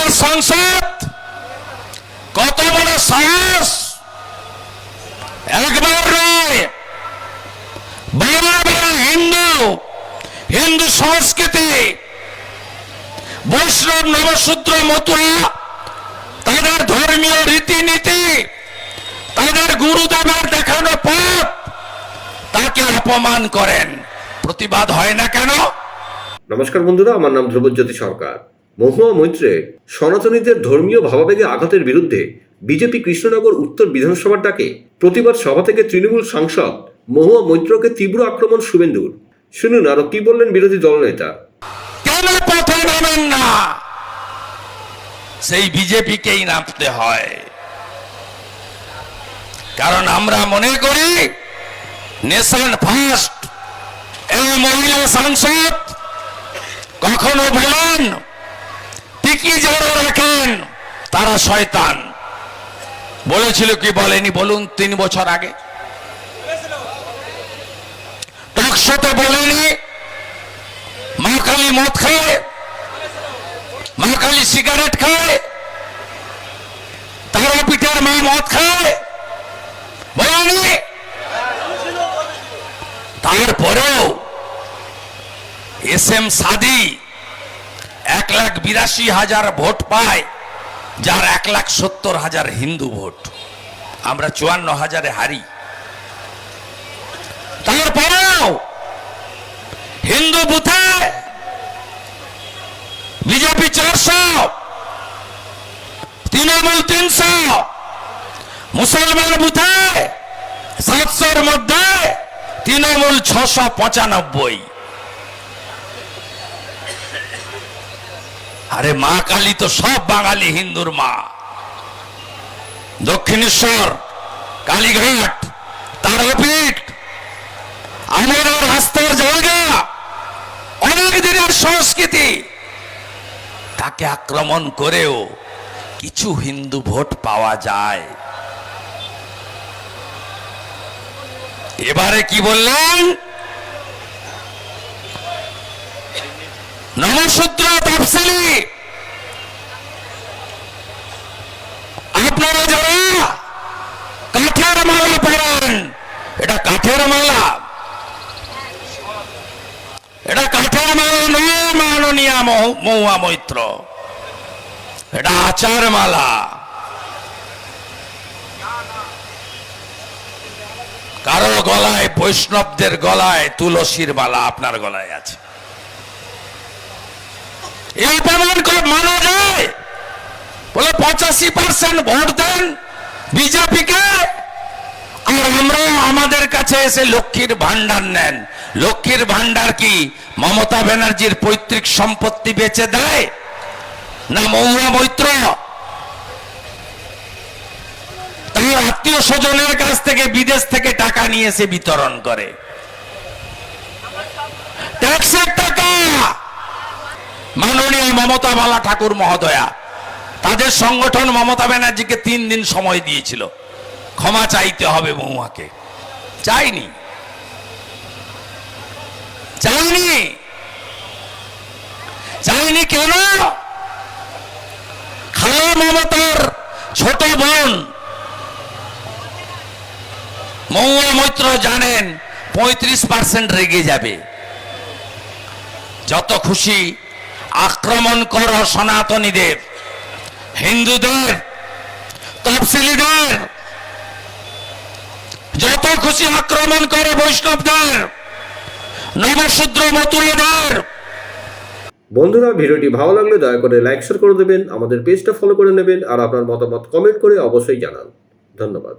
মহিলা সংসদ। কত বড় সাহস। একবার হিন্দু হিন্দু সংস্কৃতি, বৈষ্ণব নবশূদ্র মতুয়া তাদের ধর্মীয় রীতিনীতি, তাদের গুরুদেবের দেখানো পথ তাকে অপমান করেন। প্রতিবাদ হয় না কেন? নমস্কার বন্ধুরা, আমার নাম ধ্রুবজ্যোতি সরকার। মহুয়া মৈত্রে সনাতনীদের ধর্মীয় ভাবাবেগে আঘাতের বিরুদ্ধে বিজেপি কৃষ্ণনগর উত্তর বিধানসভার ডাকে প্রতিবাদ সভা থেকে তৃণমূল সাংসদ মহুয়া মৈত্রকে তীব্র আক্রমণ শুভেন্দুর। শুনুন আরও কি বললেন বিরোধী দলনেতা। সেই বিজেপিকেই নামতে হয়। কারণ আমরা মনে করি, নেশন ফার্স্ট। এই মহিলা সাংসদ কখনো বলেন টিকি যারা রাখেন? তারা শয়তান। বলেছিল কি বলেনি বলুন তিন বছর আগে? বলেনি মদ খায়, মা সিগারেট খায় মা মদ খায়, বলেনি? তারপরেও এস এম সাদি লাখ বিরাশি হাজার ভোট পায়, যার এক লাখ সত্তর হাজার হিন্দু ভোট। আমরা চুয়ান্ন হাজারে হারি। তারপরেও হিন্দু বুথে বিজেপি চারশো, তৃণমূল তিনশো, মুসলমান বুথে সাতশোর মধ্যে তৃণমূল ছশো পঁচানব্বই। আরে মা কালী তো সব বাঙালি হিন্দুর মা। দক্ষিণেশ্বর, কালীঘাট তারাপীঠ আমাদের রাস্তার জায়গা, অনেক দিনের সংস্কৃতি। তাকে আক্রমণ করেও কিছু হিন্দু ভোট পাওয়া যায়। এবারে কি বললেন? নমশূদ্র তফসিলি আপনারা যারা কাঠের মালা পড়েন এটা কাঠের মালা। এটা কাঠের মালা নয় মহুয়া মৈত্র। এটা আচার মালা। কারও গলায় বৈষ্ণবদের গলায় তুলসীর মালা আপনার গলায় আছে। এই করে মানা যায়? বলে পঁচাশি পার্সেন্ট ভোট দেন বিজেপিকে। আর আমরা আমাদের কাছে এসে লক্ষ্মীর ভান্ডার নেন। লক্ষ্মীর ভান্ডার কি? মমতা ব্যানার্জির পৈতৃক সম্পত্তি বেচে দেয় না মহুয়া মৈত্র? তার আত্মীয় স্বজনের কাছ থেকে বিদেশ থেকে টাকা নিয়ে এসে বিতরণ করে। মাননীয় মমতা বালা ঠাকুর মহোদয়া, তাদের সংগঠন মমতা ব্যানার্জিকে তিন দিন সময় দিয়েছিল। ক্ষমা চাইতে হবে মহুয়াকে। চাইনি। চাইনি। চাইনি কেন? খালা মমতার ছোট বোন। মহুয়া মৈত্র জানেন, পঁয়ত্রিশ পার্সেন্ট রেগে যাবে। যত খুশি আক্রমণ করো সনাতনীদের। হিন্দুদের তফসিলিদের যত খুশি আক্রমণ করে বৈষ্ণবদের নবশূদ্র মতুলদের। বন্ধুরা, ভিডিওটি ভালো লাগলে দয়া করে লাইক শেয়ার করে দেবেন, আমাদের পেজটা ফলো করে নেবেন, আর আপনার মতামত কমেন্ট করে অবশ্যই জানান। ধন্যবাদ।